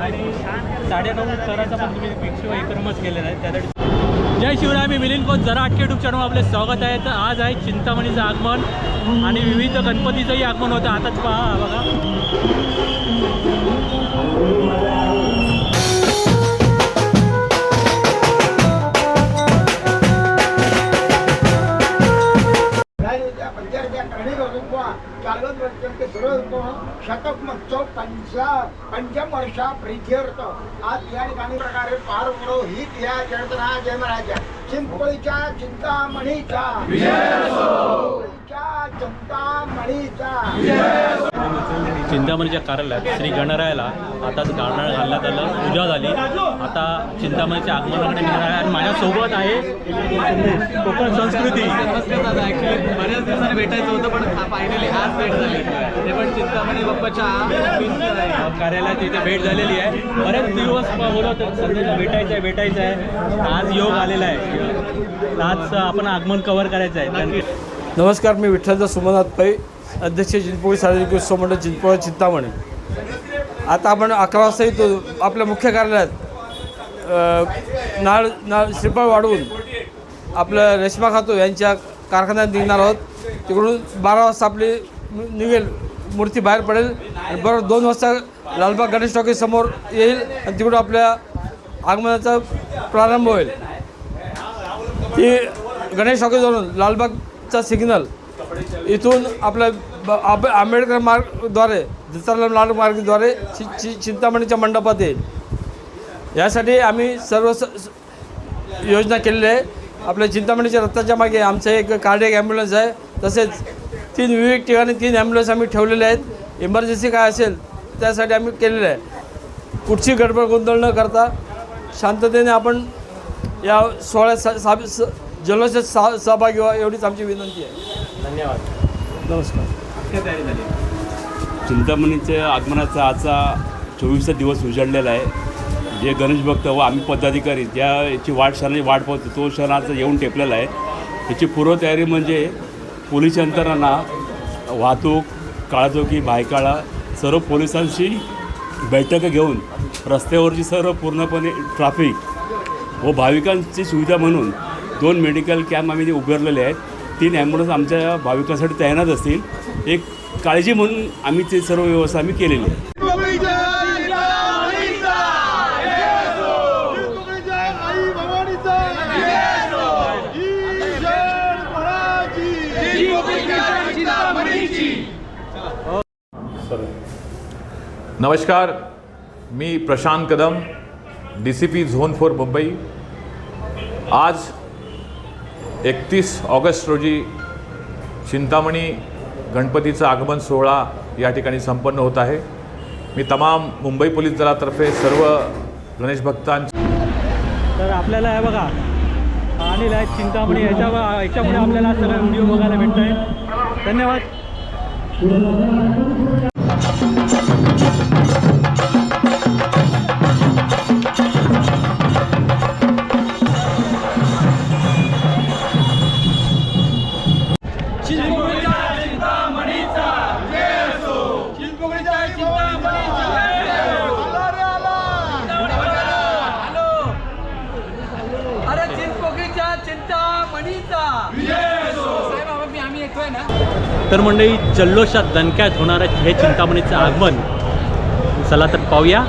आणि साडेनऊ पण तुम्ही विक्रमच केलेला आहे. त्यासाठी जय शिवराय मी मिलिंद कोच. जरा अटके युट्यूब चॅनल आपले स्वागत आहे. तर आज आहे चिंतामणीचं आगमन आणि विविध गणपतीचंही आगमन होतं. आताच पहा हा बघा शतक महोत्सव पंचा पंचम वर्षा प्रीत्यर्थ आज या ठिकाणी प्रकारे पार पडो ही या जगतना जय महाराज चिंपळीच्या चिंतामणीचा चिंतामणीचा चिंतामणीच्या कार्यालयात श्री गणरायाला आताच गाणं घालण्यात आलं पूजा झाली. आता चिंतामणीच्या आगमनाकडे निघणार आहे आणि माझ्यासोबत आहे कोकण संस्कृती. बऱ्याच दिवसांनी भेटायचं होतं पण फायनली आज भेट झाली. ते पण चिंतामणी बाप्पाच्या कार्यालयात इथे भेट झालेली आहे. बरेच दिवस बोलत संध्याला भेटायचं आहे भेटायचं आहे. आज योग आलेला आहे. आज आपण आगमन कव्हर करायचं आहे. नमस्कार मी विठ्ठलदास सुमनाथ पै. अध्यक्ष चिंचपोळी सार्वजनिक उत्सव मंडळ चिंचपोळी चिंतामणी. आता आपण अकरा वाजता येतो आपल्या मुख्य कार्यालयात नाळ नाळ श्रीफळ वाढवून आपलं रेश्मा खातो यांच्या कारखान्यात निघणार आहोत. तिकडून बारा वाजता आपली नि- निघेल मूर्ती बाहेर पडेल आणि बरोबर दोन वाजता लालबाग गणेश टॉकी समोर येईल आणि तिकडून आपल्या आगमनाचा प्रारंभ होईल. ती गणेश टॉकीजवरून लालबागचा सिग्नल इथून आपल्या ब- आंबे आंबेडकर मार्गद्वारे दत्ताराम लाल मार्गद्वारे चि चि चिंतामणीच्या मंडपात येईल. यासाठी आम्ही सर्व स योजना केलेली आहे. आपल्या चिंतामणीच्या रथाच्या मागे आमचं एक कार्डियक ॲम्ब्युलन्स आहे. तसेच तीन विविध ठिकाणी तीन ॲम्ब्युलन्स आम्ही ठेवलेले आहेत. इमर्जन्सी काय असेल त्यासाठी आम्ही केलेलं आहे. कुठची गडबड गोंधळ न करता शांततेने आपण या सोहळ्यात सा सा स- जल्लोषात सा सहभागी व्हा एवढीच आमची विनंती आहे. धन्यवाद. नमस्कार. चिंतामणीच्या आगमनाचा आजचा चोवीसचा दिवस उजाडलेला आहे. जे गणेश भक्त व आम्ही पदाधिकारी ज्या याची वाट क्षणाची वाट पाहतो तो क्षण आज येऊन टेपलेला आहे. याची पूर्वतयारी म्हणजे पोलीस यंत्रणा वाहतूक काळाचौकी भायकाळा सर्व पोलिसांशी बैठक घेऊन रस्त्यावरची सर्व पूर्णपणे ट्रॅफिक व भाविकांची सुविधा म्हणून दोन मेडिकल कॅम्प आम्ही ते उभारलेले आहेत. तीन ॲम्ब्युलन्स आमच्या भाविकांसाठी तैनात असतील. एक काळजी म्हणून आम्ही ते सर्व व्यवस्था आम्ही केलेली आहे. नमस्कार मी Prashant Kadam D C P zone four Mumbai आज एकतीस ऑगस्ट रोजी चिंतामणी गणपतीचा आगमन सोहळा या ठिकाणी संपन्न होत आहे. मी तमाम मुंबई पोलीस दलातर्फे सर्व गणेश भक्तांची तर आपल्याला हे बघा आलेलं आहे चिंतामणी याच्या याच्यामुळे आपल्याला सगळं व्हिडिओ बघायला भेटत आहे धन्यवाद. तर मंडळी जल्लोषात दणक्यात होणारं हे चिंतामणीचं आगमन. चला तर पाहूया.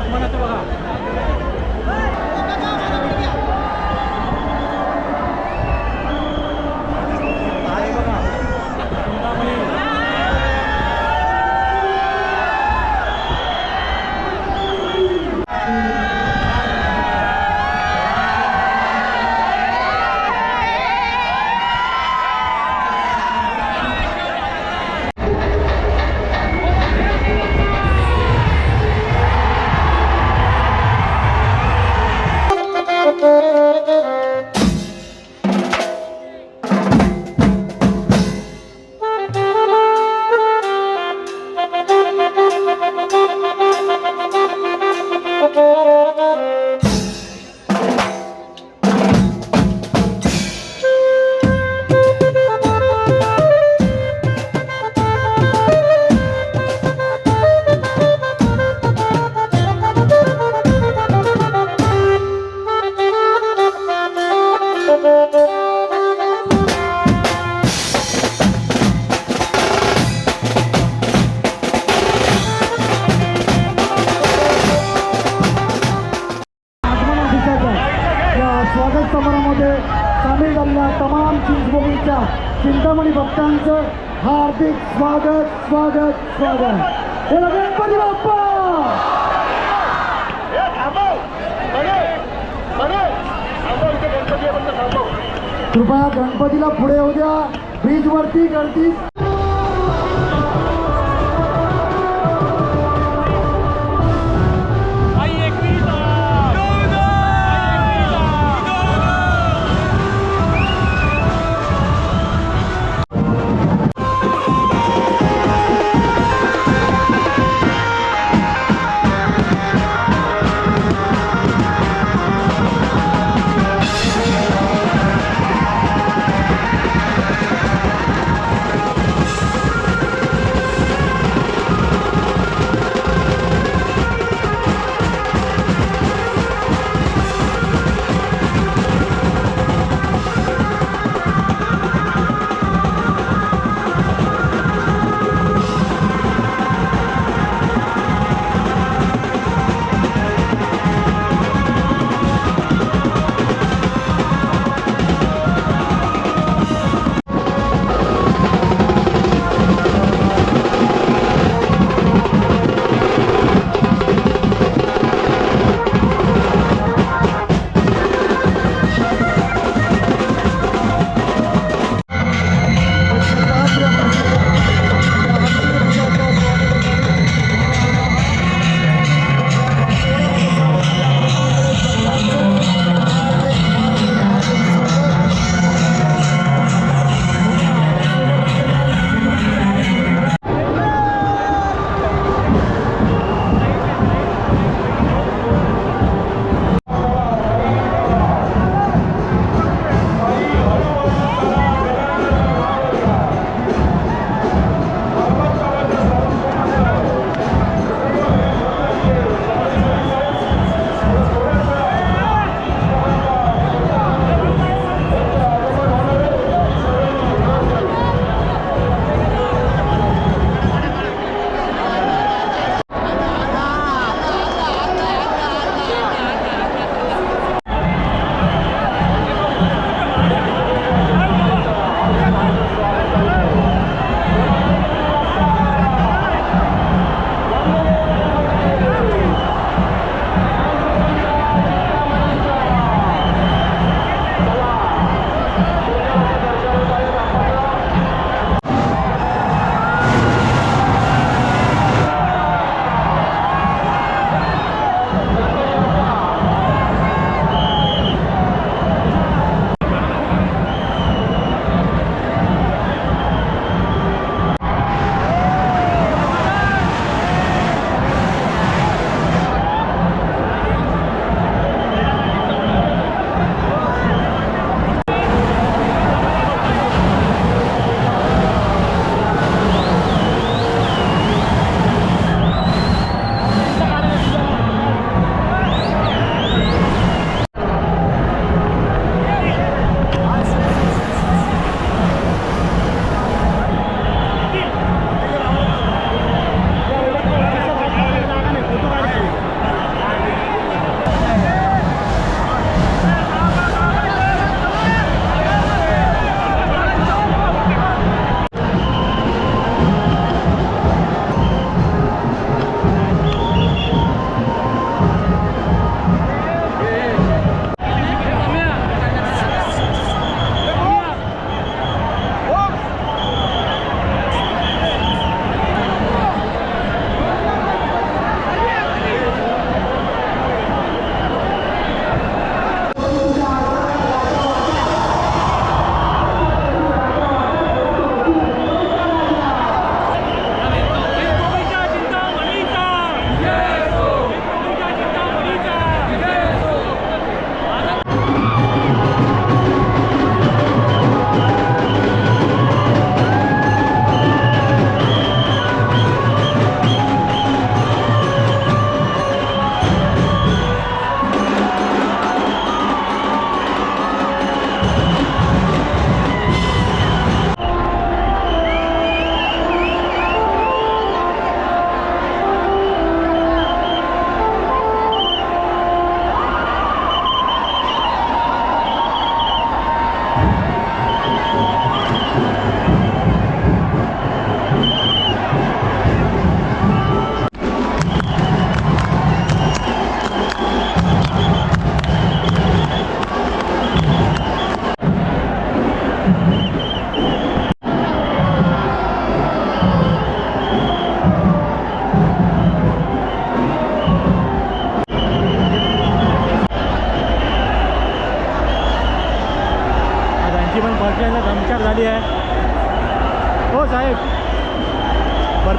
आगमनाचं बघा कृपया गणपतीला पुढे येऊ द्या. ब्रिजवरती गर्दी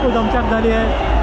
खूप दमछाक झाली आहे.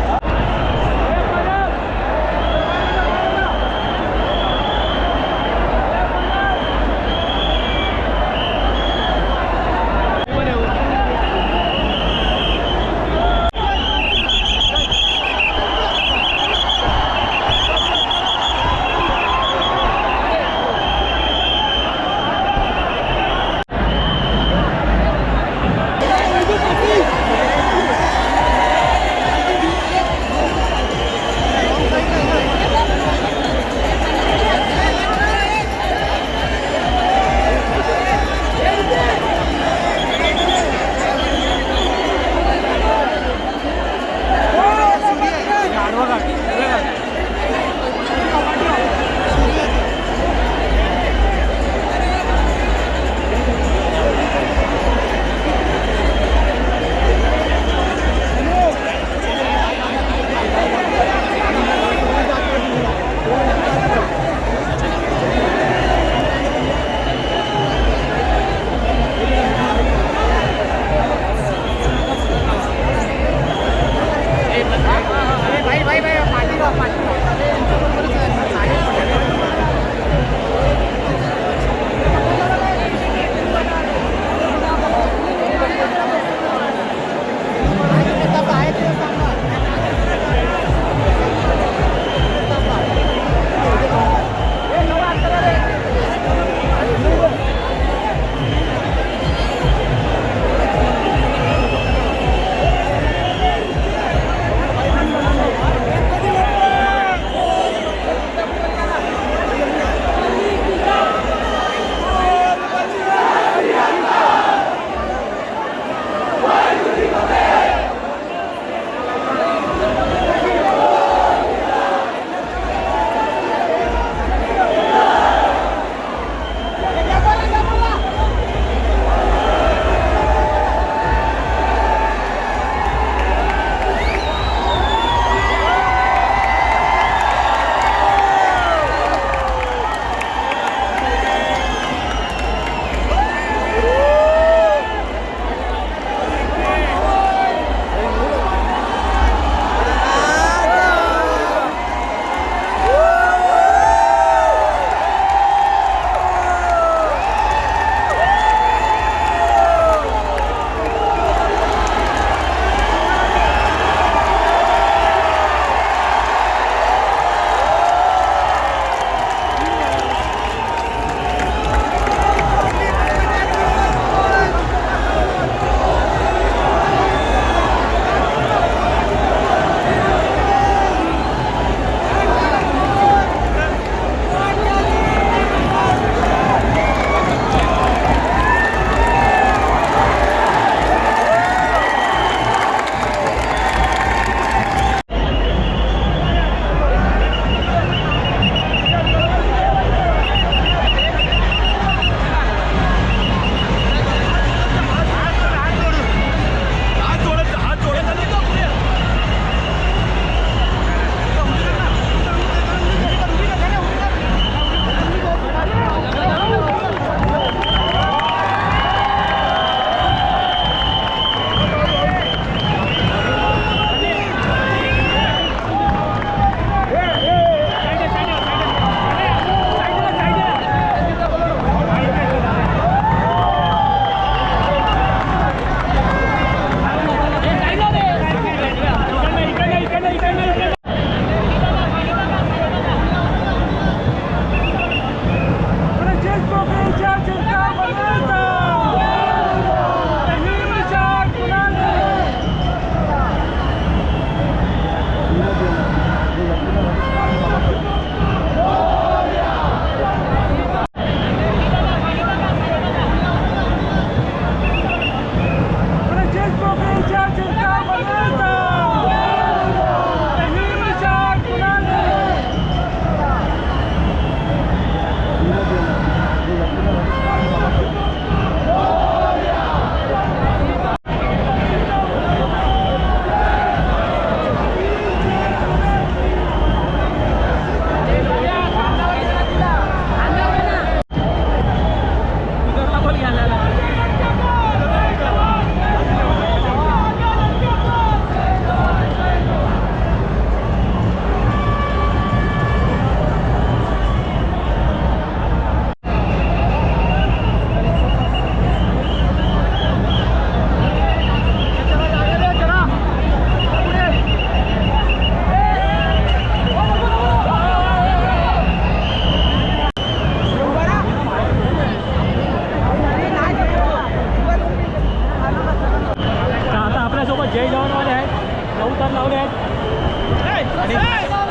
आहेत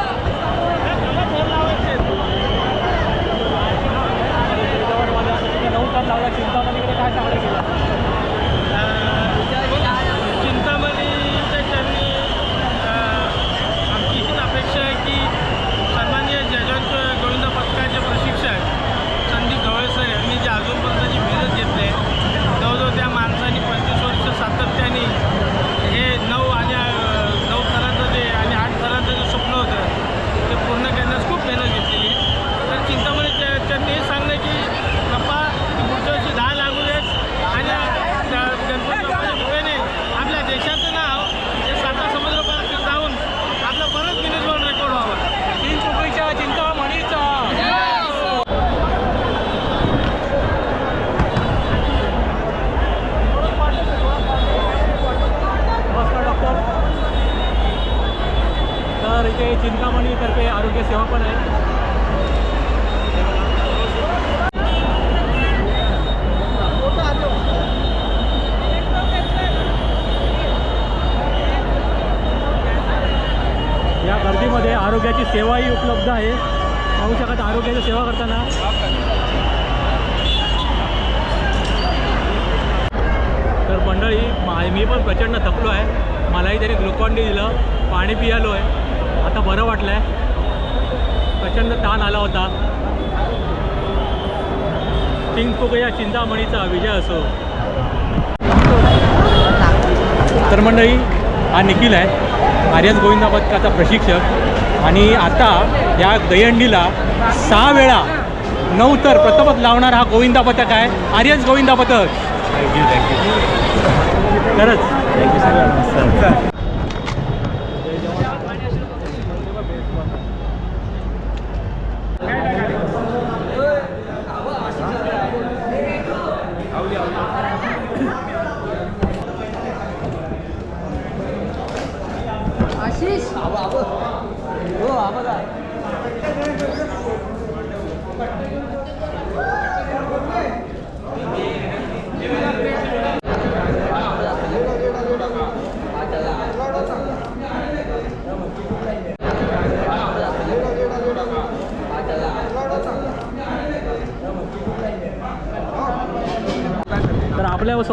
नऊ तर लावले आहेत आणि जय जवानवाले आता तुम्ही नऊ तर लावला चिंतामणीकडे काय सांगलं गेलं चिंतामणीच्या त्यांनी आमची हीच अपेक्षा आहे की सन्माननीय जजंत गोविंद पथकाचे प्रशिक्षक संदीप ढवळे सर यांनी जे अजूनपर्यंत जी मेहनत घेतली आहे जवळजवळ त्या माणसाने पंचवीस वर्ष सातत्याने हे नऊ आणि अं, नऊ थरांचं जे आणि आठ थरांचं जे स्वप्न होतं ते पूर्ण करण्यास खूप मेहनत घेतलेली आहे तर चिंतामणी त्या- त्यांनी हे सांगणं की बाप्पा पुढच्या वर्षी दहा लागू देत आणि त्या गणपती बाप्पाच्या कृपेने आपल्या देशाचं नाव हे साता समुद्रापर्यंत जाऊन आपलं परत गिनीज वर्ल्ड रेकॉर्ड व्हावं तीन चुकीच्या चिंतामणीचा नमस्कार डॉक्टर तर इथे चिंतामणीतर्फे आरोग्य सेवा पण आहे या गर्दीमध्ये आरोग्याची सेवाही उपलब्ध आहे. पाहू शकत आरोग्याची सेवा करताना. तर मंडळी मा- मी पण प्रचंड थकलो आहे. मलाही त्याने ग्लुकॉन डी दिलं. पाणी पियालो आहे आता बरं वाटलं आहे प्रचंड ताण आला होता. चिंचपोक या चिंतामणीचा विजय असो. तर मंडळी हा निखिल आहे. आर्यस गोविंदाबादकाचा प्रशिक्षक. आणि आता या दहीहंडीला सहा वेळा नऊ तर प्रथमच लावणार हा गोविंदा पथक आहे. आर्यस गोविंदा पथक. खरंच. थँक्यू सर तर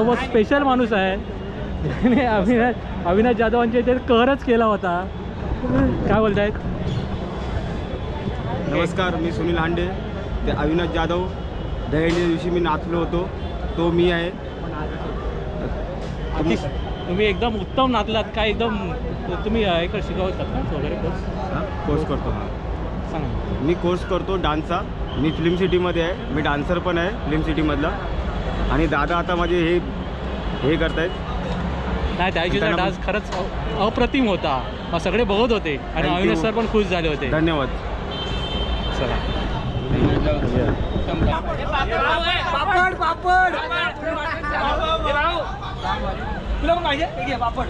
आपल्यासोबत स्पेशल माणूस आहे. ज्याने अविनाश अविनाश जाधवांचे ते कहरच केला होता. काय बोलतायत? नमस्कार मी सुनील हांडे. ते अविनाश जाधव. दहीहंडी दिवशी मी नाचलो होतो. तो मी आहे. अतिश तुम्ही एकदम उत्तम नाचलात. काय एकदम तुम्ही अं, इकडे शिकवतात का? वगैरे कोर्स कोर्स करतो हा. सांगा. मी कोर्स करतो डान्सचा. मी फिल्म सिटीमध्ये आहे. मी डान्सर पण आहे फिल्म सिटीमधला आणि दादा आता माझे हे हे करतायत नाही त्या दिवशीचा त्यांना डान्स खरंच अ- अप्रतिम होता मग सगळे बघत होते आणि Thank you. अविनाश सर पण खुश झाले होते धन्यवाद चला तुला पण पाहिजे हे घे, पापड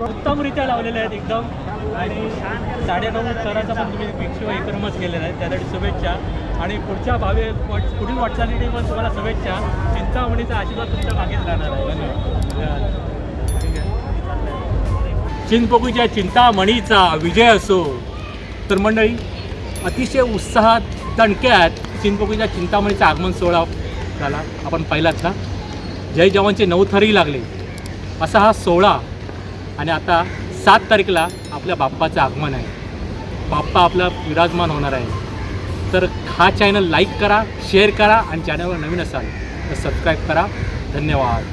उत्तमरित्या लावलेले आहेत एकदम. आणि साडेनऊ स्तराचा पण तुम्ही भिक्षू विक्रमच केलेला आहे. त्यासाठी शुभेच्छा. आणि पुढच्या भावी पुढील वाटचालीने पण तुम्हाला शुभेच्छा. चिंतामणीचा आशीर्वाद तुमच्या मागेच राहणार आहे. धन्यवाद. चिंतपोकीच्या चिंतामणीचा विजय असो. तर मंडळी अतिशय उत्साहात दणक्यात चिंतपोकीच्या चिंतामणीचा आगमन सोहळा झाला. आपण पाहिलात ना जय जवानचे नऊ थरही लागले. असा हा सोहळा आणि आता सात तारखेला आपल्या बाप्पाचं आगमन आहे. बाप्पा आपला विराजमान होणार आहे. तर हा चॅनल लाईक करा शेअर करा आणि चॅनलवर नवीन असाल तर सबस्क्राईब करा. धन्यवाद.